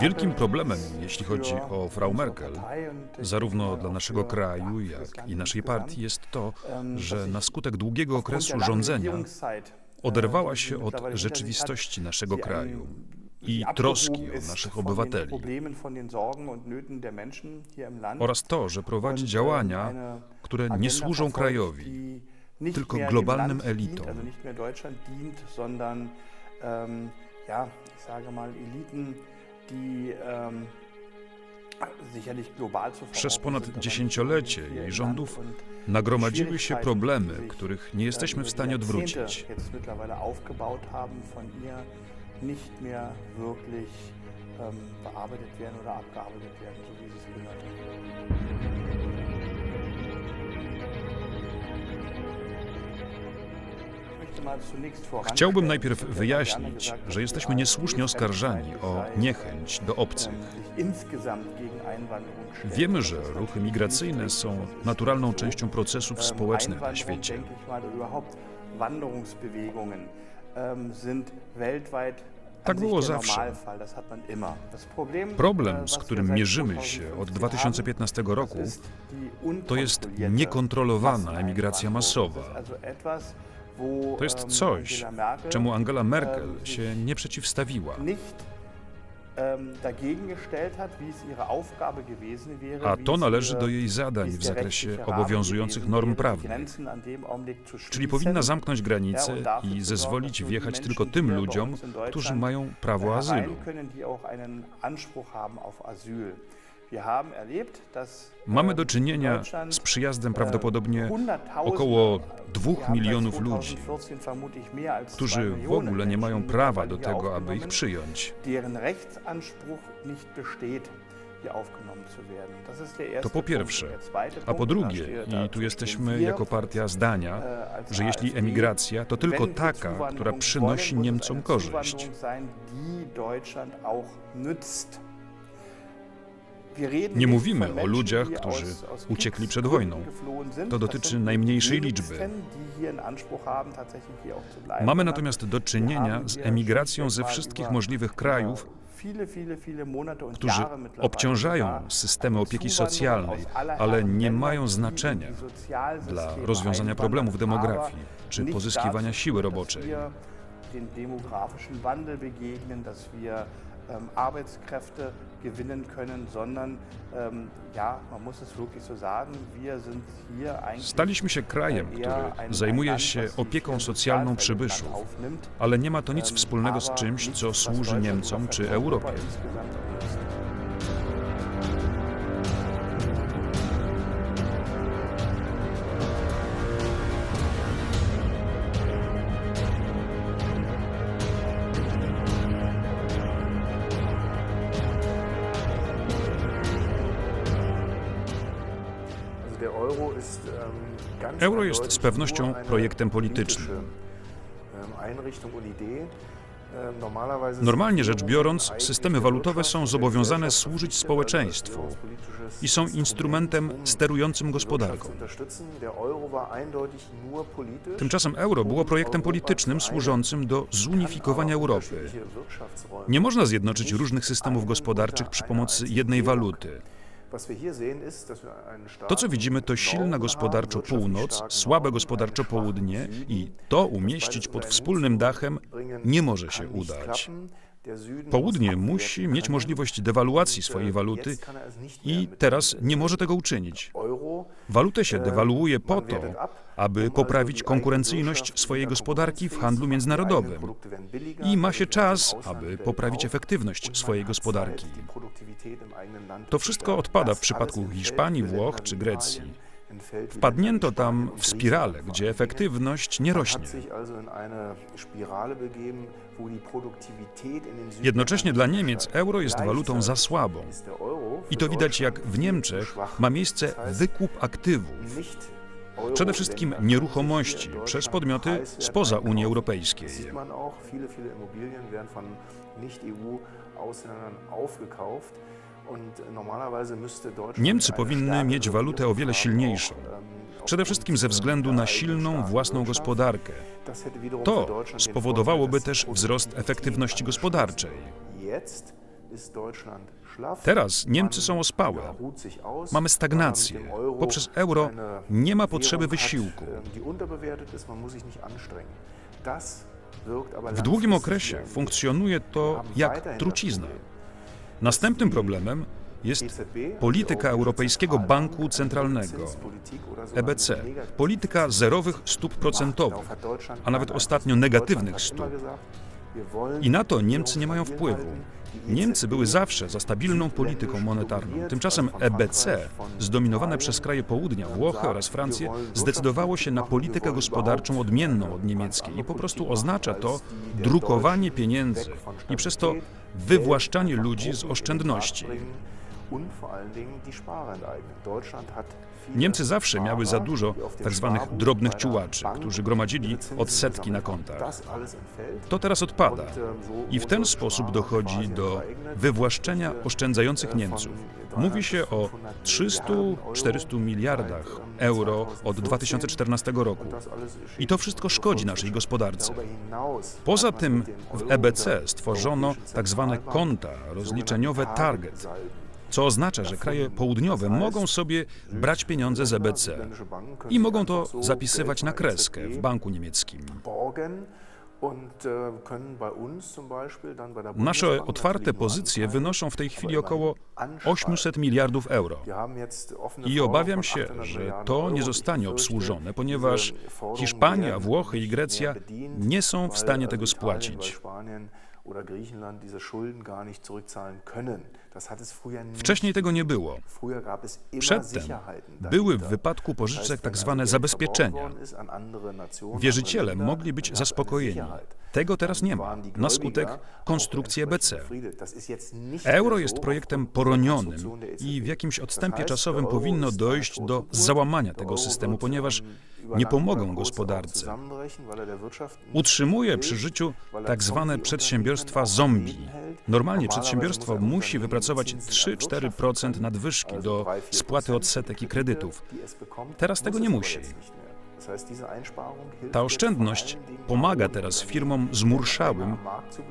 Wielkim problemem, jeśli chodzi o Frau Merkel, zarówno dla naszego kraju, jak i naszej partii, jest to, że na skutek długiego okresu rządzenia oderwała się od rzeczywistości naszego kraju i troski o naszych obywateli. Oraz to, że prowadzi działania, które nie służą krajowi, tylko globalnym elitom. Ja, ich sage mal, Eliten, die zu Przez ponad dziesięciolecie jej rządów nagromadziły się problemy, których nie jesteśmy w stanie odwrócić. ähm, bearbeitet werden oder abgearbeitet werden, so wie sie es gehört. Chciałbym najpierw wyjaśnić, że jesteśmy niesłusznie oskarżani o niechęć do obcych. Wiemy, że ruchy migracyjne są naturalną częścią procesów społecznych na świecie. Tak było zawsze. Problem, z którym mierzymy się od 2015 roku, to jest niekontrolowana emigracja masowa. To jest coś, czemu Angela Merkel się nie przeciwstawiła. A to należy do jej zadań w zakresie obowiązujących norm prawnych. Czyli powinna zamknąć granice i zezwolić wjechać tylko tym ludziom, którzy mają prawo azylu. Mamy do czynienia z przyjazdem prawdopodobnie około dwóch milionów ludzi, którzy w ogóle nie mają prawa do tego, aby ich przyjąć. To po pierwsze. A po drugie, i tu jesteśmy jako partia zdania, że jeśli emigracja, to tylko taka, która przynosi Niemcom korzyść. Nie mówimy o ludziach, którzy uciekli przed wojną. To dotyczy najmniejszej liczby. Mamy natomiast do czynienia z emigracją ze wszystkich możliwych krajów, którzy obciążają systemy opieki socjalnej, ale nie mają znaczenia dla rozwiązania problemów demografii czy pozyskiwania siły roboczej. Ähm, Arbeitskräfte gewinnen können, sondern ähm, ja, man muss es wirklich so sagen, wir sind hier eigentlich Staliśmy się krajem, który zajmuje się opieką socjalną przybyszów, ale nie ma to nic wspólnego z czymś, co służy Niemcom czy Europie. Euro jest z pewnością projektem politycznym. Normalnie rzecz biorąc, systemy walutowe są zobowiązane służyć społeczeństwu i są instrumentem sterującym gospodarką. Tymczasem euro było projektem politycznym służącym do zunifikowania Europy. Nie można zjednoczyć różnych systemów gospodarczych przy pomocy jednej waluty. To, co widzimy, to silna gospodarczo północ, słabe gospodarczo południe i to umieścić pod wspólnym dachem nie może się udać. Południe musi mieć możliwość dewaluacji swojej waluty i teraz nie może tego uczynić. Walutę się dewaluuje po to, aby poprawić konkurencyjność swojej gospodarki w handlu międzynarodowym. I ma się czas, aby poprawić efektywność swojej gospodarki. To wszystko odpada w przypadku Hiszpanii, Włoch czy Grecji. Wpadnięto tam w spiralę, gdzie efektywność nie rośnie. Jednocześnie dla Niemiec euro jest walutą za słabą. I to widać, jak w Niemczech ma miejsce wykup aktywów, przede wszystkim nieruchomości przez podmioty spoza Unii Europejskiej. Niemcy powinny mieć walutę o wiele silniejszą, przede wszystkim ze względu na silną własną gospodarkę. To spowodowałoby też wzrost efektywności gospodarczej. Teraz Niemcy są ospałe. Mamy Euro Poprzez euro nie ma potrzeby wysiłku. ähm, W długim okresie funkcjonuje to jak trucizna. Następnym problemem jest polityka Europejskiego Banku Centralnego, EBC, polityka zerowych stóp procentowych, a nawet ostatnio negatywnych stóp. I na to Niemcy nie mają wpływu. Niemcy były zawsze za stabilną polityką monetarną. Tymczasem EBC, zdominowane przez kraje południa, Włochy oraz Francję, zdecydowało się na politykę gospodarczą odmienną od niemieckiej i po prostu oznacza to drukowanie pieniędzy i przez to wywłaszczanie ludzi z oszczędności. Niemcy zawsze miały za dużo Sparbuch drobnych ciułaczy, którzy gromadzili odsetki na kontach. To teraz odpada ähm, i w ten sposób dochodzi do wywłaszczenia oszczędzających äh, Niemców. Mówi się o 300-400 miliardach euro od 2014 roku. I to wszystko szkodzi naszej gospodarce. Poza tym w EBC stworzono tak zwane konta rozliczeniowe target, co oznacza, że kraje południowe mogą sobie brać pieniądze z EBC i mogą to zapisywać na kreskę w banku niemieckim. Nasze otwarte pozycje wynoszą w tej chwili około 800 miliardów euro. I obawiam się, że to nie zostanie obsłużone, ponieważ Hiszpania, Włochy i Grecja nie są w stanie tego spłacić. oder Griechenland diese Schulden gar nicht zurückzahlen können. Wcześniej tego nie było. Przedtem były w wypadku pożyczek heißt, tak zabezpieczenia. Wierzyciele Länder, mogli być zaspokojeni. Tego teraz nie ma, na skutek konstrukcji EBC. Euro jest projektem poronionym i w jakimś odstępie czasowym powinno dojść do załamania tego systemu, ponieważ nie pomogą gospodarce. Utrzymuje przy życiu tak zwane przedsiębiorstwa zombie. Normalnie przedsiębiorstwo musi wypracować Zinsen 3-4% erwirtschaften nadwyżki do also 3-4% spłaty odsetek i kredytów. Teraz tego nie musi. Ta oszczędność pomaga teraz firmom zmurszałym,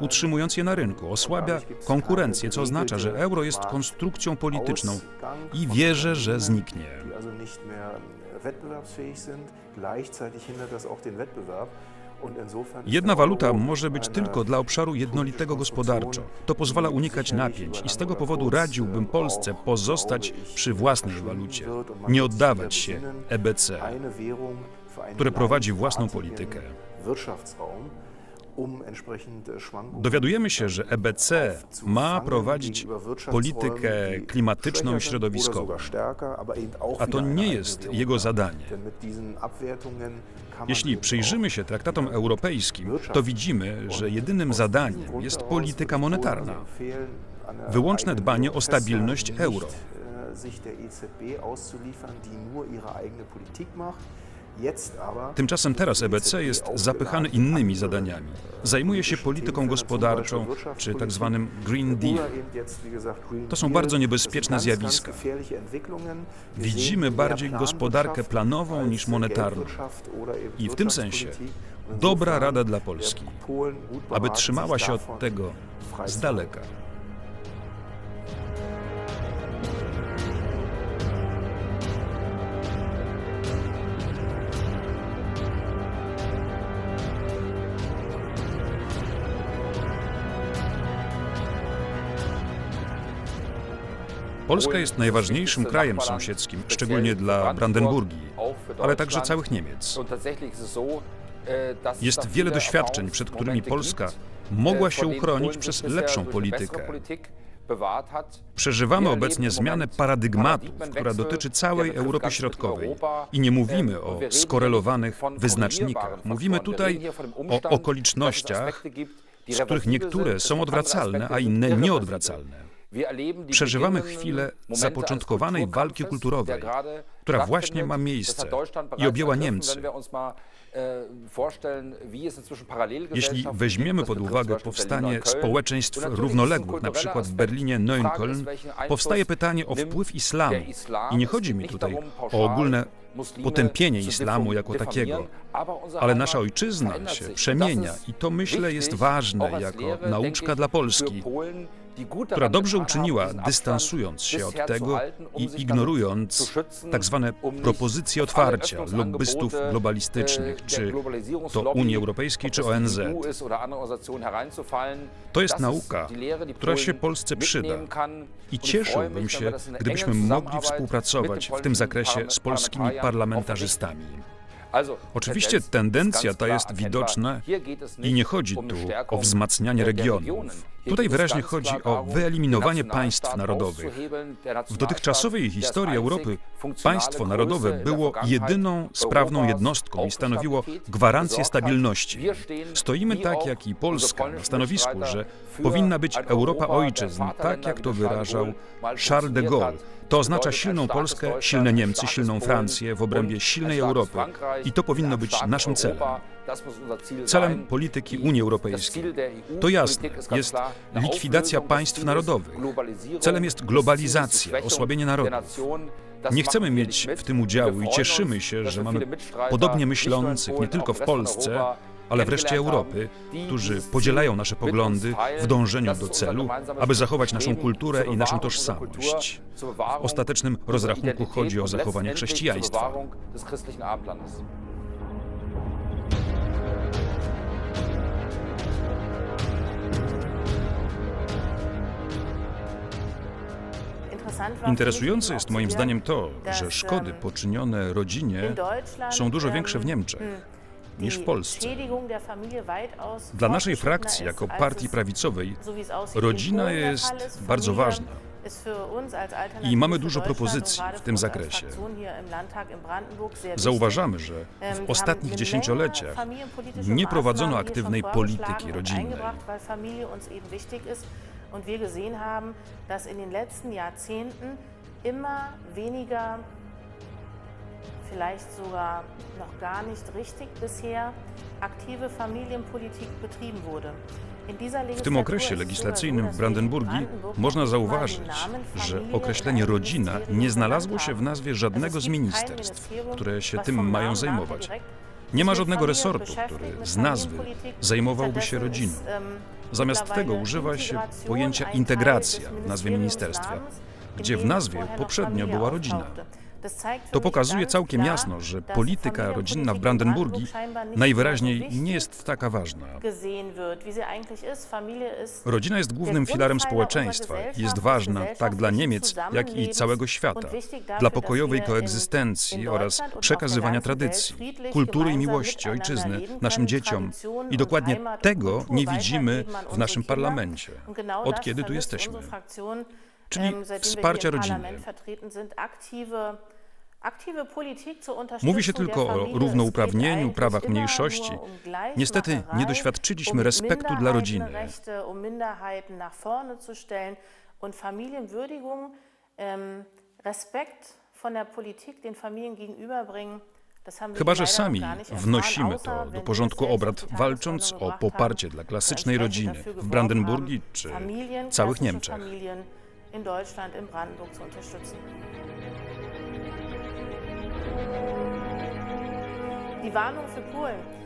utrzymując je na rynku, osłabia konkurencję, co oznacza, że euro jest konstrukcją polityczną i wierzę, że zniknie. Jedna waluta może być tylko dla obszaru jednolitego gospodarczo. To pozwala unikać napięć i z tego powodu radziłbym Polsce pozostać przy własnej walucie, nie oddawać się EBC, które prowadzi własną politykę. Um äh, Schwankungen Dowiadujemy się, że EBC ma prowadzić politykę klimatyczną i środowiskową, a to nie jest jego zadanie. Jeśli przyjrzymy się traktatom europejskim, to widzimy, że jedynym zadaniem jest polityka monetarna, wyłączne dbanie o stabilność euro. Tymczasem teraz EBC jest zapychany innymi zadaniami. Zajmuje się polityką gospodarczą, czy tak zwanym Green Deal. To są bardzo niebezpieczne zjawiska. Widzimy bardziej gospodarkę planową niż monetarną. I w tym sensie dobra rada dla Polski, aby trzymała się od tego z daleka. Polska jest najważniejszym krajem sąsiedzkim, szczególnie dla Brandenburgii, ale także całych Niemiec. Jest wiele doświadczeń, przed którymi Polska mogła się uchronić przez lepszą politykę. Przeżywamy obecnie zmianę paradygmatu, która dotyczy całej Europy Środkowej. I nie mówimy o skorelowanych wyznacznikach. Mówimy tutaj o okolicznościach, z których niektóre są odwracalne, a inne nieodwracalne. Przeżywamy chwilę zapoczątkowanej walki kulturowej, która właśnie ma miejsce i objęła Niemcy. Jeśli weźmiemy pod uwagę powstanie społeczeństw równoległych, na przykład w Berlinie Neukölln, powstaje pytanie o wpływ islamu. I nie chodzi mi tutaj o ogólne potępienie islamu jako takiego, ale nasza ojczyzna się przemienia i to myślę jest ważne jako nauczka dla Polski, która dobrze uczyniła, dystansując się od tego i ignorując tak zwane propozycje otwarcia lobbystów globalistycznych, czy to Unii Europejskiej, czy ONZ. To jest nauka, która się Polsce przyda i cieszyłbym się, gdybyśmy mogli współpracować w tym zakresie z polskimi parlamentarzystami. Oczywiście tendencja ta jest widoczna i nie chodzi tu o wzmacnianie regionów. Tutaj wyraźnie chodzi o wyeliminowanie państw narodowych. W dotychczasowej historii Europy państwo narodowe było jedyną sprawną jednostką i stanowiło gwarancję stabilności. Stoimy tak jak i Polska na stanowisku, że powinna być Europa ojczyzn, tak jak to wyrażał Charles de Gaulle. To oznacza silną Polskę, silne Niemcy, silną Francję w obrębie silnej Europy. I to powinno być naszym celem. Celem polityki Unii Europejskiej, to jasne, jest likwidacja państw narodowych. Celem jest globalizacja, osłabienie narodów. Nie chcemy mieć w tym udziału i cieszymy się, że mamy podobnie myślących nie tylko w Polsce, ale wreszcie Europy, którzy podzielają nasze poglądy w dążeniu do celu, aby zachować naszą kulturę i naszą tożsamość. W ostatecznym rozrachunku chodzi o zachowanie chrześcijaństwa. Interesujące jest moim zdaniem to, że szkody poczynione rodzinie są dużo większe w Niemczech niż w Polsce. Dla naszej frakcji, jako partii prawicowej, rodzina jest bardzo ważna. I mamy dużo propozycji w tym zakresie. Zauważamy, że w ostatnich dziesięcioleciach nie prowadzono aktywnej polityki rodzinnej. Und wir gesehen haben, dass in den letzten Jahrzehnten immer weniger, vielleicht sogar noch gar nicht richtig bisher, aktive Familienpolitik betrieben wurde. W tym okresie legislacyjnym w Brandenburgii można zauważyć, że określenie rodzina nie znalazło się w nazwie żadnego z ministerstw, które się tym mają zajmować. Nie ma żadnego resortu, który z nazwy zajmowałby się rodziną. Zamiast tego używa się pojęcia integracja w nazwie ministerstwa, gdzie w nazwie poprzednio była rodzina. To pokazuje całkiem jasno, że polityka rodzinna w Brandenburgii najwyraźniej nie jest taka ważna. Rodzina jest głównym filarem społeczeństwa i jest ważna tak dla Niemiec, jak i całego świata, dla pokojowej koegzystencji oraz przekazywania tradycji, kultury i miłości ojczyzny naszym dzieciom. I dokładnie tego nie widzimy w naszym parlamencie, od kiedy tu jesteśmy. czyli wsparcia rodziny. Mówi się tylko o równouprawnieniu, prawach mniejszości. Niestety nie doświadczyliśmy um respektu dla rodziny. Ähm, Chyba, że sami wnosimy to do porządku obrad, walcząc o poparcie dla klasycznej rodziny w Brandenburgii czy całych Niemczech. in Deutschland, in Brandenburg zu unterstützen.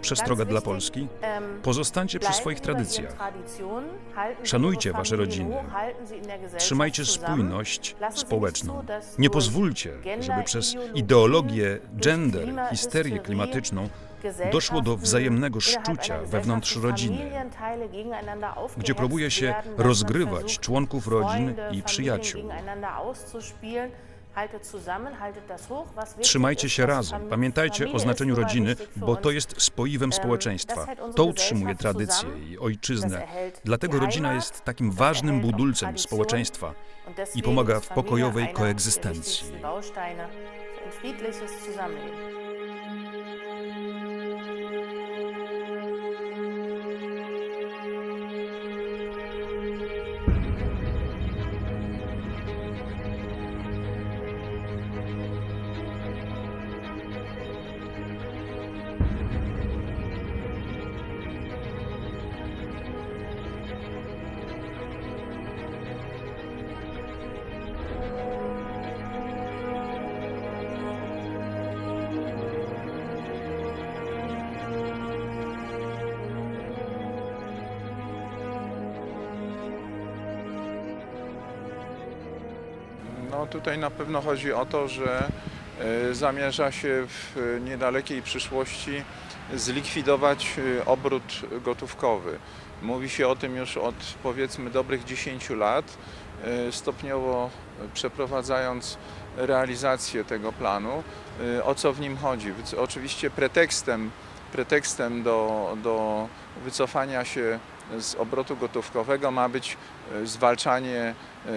Przestroga dla Polski? Pozostańcie przy swoich tradycjach. Szanujcie wasze rodziny. Trzymajcie spójność społeczną. Nie pozwólcie, żeby przez ideologię gender, histerię klimatyczną doszło do wzajemnego szczucia wewnątrz rodziny, gdzie próbuje się rozgrywać członków rodzin i przyjaciół. Trzymajcie się razem. Pamiętajcie o znaczeniu rodziny, bo to jest spoiwem społeczeństwa. To utrzymuje tradycję i ojczyznę. Dlatego rodzina jest takim ważnym budulcem społeczeństwa i pomaga w pokojowej koegzystencji. Tutaj na pewno chodzi o to, że e, zamierza się w niedalekiej przyszłości zlikwidować e, obrót gotówkowy. Mówi się o tym już od powiedzmy dobrych 10 lat, e, stopniowo przeprowadzając realizację tego planu. E, O co w nim chodzi? Oczywiście pretekstem, pretekstem do, do wycofania się z obrotu gotówkowego ma być e, zwalczanie e,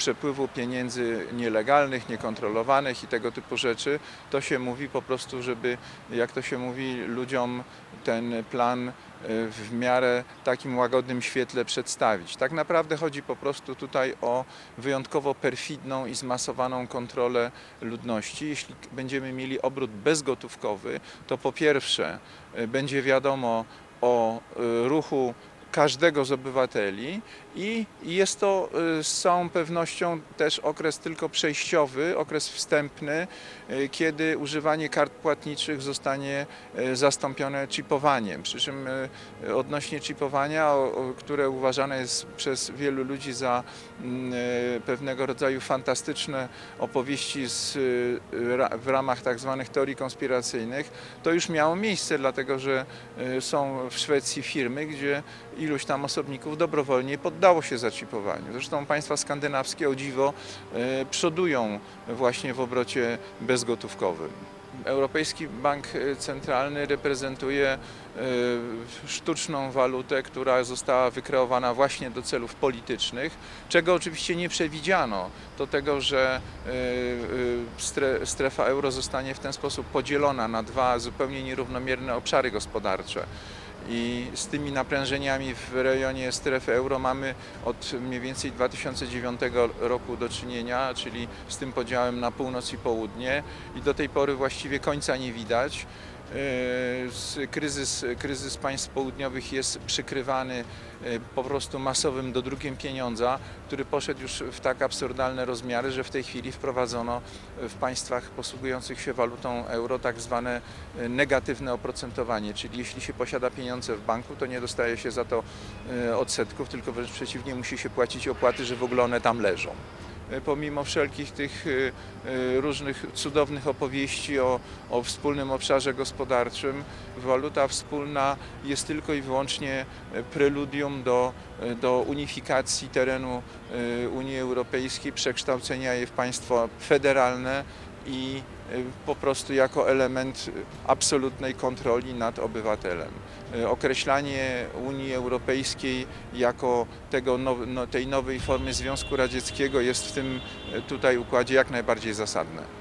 przepływu pieniędzy nielegalnych, niekontrolowanych i tego typu rzeczy, to się mówi po prostu, żeby, jak to się mówi, ludziom ten plan e, w miarę takim łagodnym świetle przedstawić. Tak naprawdę chodzi po prostu tutaj o wyjątkowo perfidną i zmasowaną kontrolę ludności. Jeśli będziemy mieli obrót bezgotówkowy, to po pierwsze e, będzie wiadomo o e, ruchu każdego z obywateli i jest to y, z całą pewnością też okres tylko przejściowy, okres wstępny, y, kiedy używanie kart płatniczych zostanie y, zastąpione chipowaniem. Przy czym odnośnie chipowania, które uważane jest przez wielu ludzi za mm, pewnego rodzaju fantastyczne opowieści z, w ramach tak zwanych teorii konspiracyjnych, to już miało miejsce, dlatego że są w Szwecji firmy, gdzie iluś tam osobników dobrowolnie poddało się zaczipowaniu. Zresztą państwa skandynawskie o dziwo y, przodują właśnie w obrocie bezgotówkowym. Europejski Bank Centralny reprezentuje y, sztuczną walutę, która została wykreowana właśnie do celów politycznych, czego oczywiście nie przewidziano. Do tego, że stre- strefa euro zostanie w ten sposób podzielona na dwa zupełnie nierównomierne obszary gospodarcze. I z tymi naprężeniami w rejonie strefy euro mamy od mniej więcej 2009 roku do czynienia, czyli z tym podziałem na północ i południe i do tej pory właściwie końca nie widać. Z- Kryzys, kryzys państw południowych jest przykrywany yy, po prostu masowym dodrukiem pieniądza, który poszedł już w tak absurdalne rozmiary, że w tej chwili wprowadzono w państwach posługujących się walutą euro tak zwane yy, negatywne oprocentowanie, czyli jeśli się posiada pieniądze w banku, to nie dostaje się za to odsetków, tylko wręcz przeciwnie, musi się płacić opłaty, że w ogóle one tam leżą pomimo wszelkich tych yy, yy, różnych cudownych opowieści o, o wspólnym obszarze gospodarczym, waluta wspólna jest tylko i wyłącznie e, preludium do, e, do unifikacji terenu e, Unii Europejskiej, przekształcenia jej w państwo federalne i e, po prostu jako element absolutnej kontroli nad obywatelem. E, Określanie Unii Europejskiej jako tego no, tej nowej formy Związku Radzieckiego jest w tym e, tutaj układzie jak najbardziej zasadne.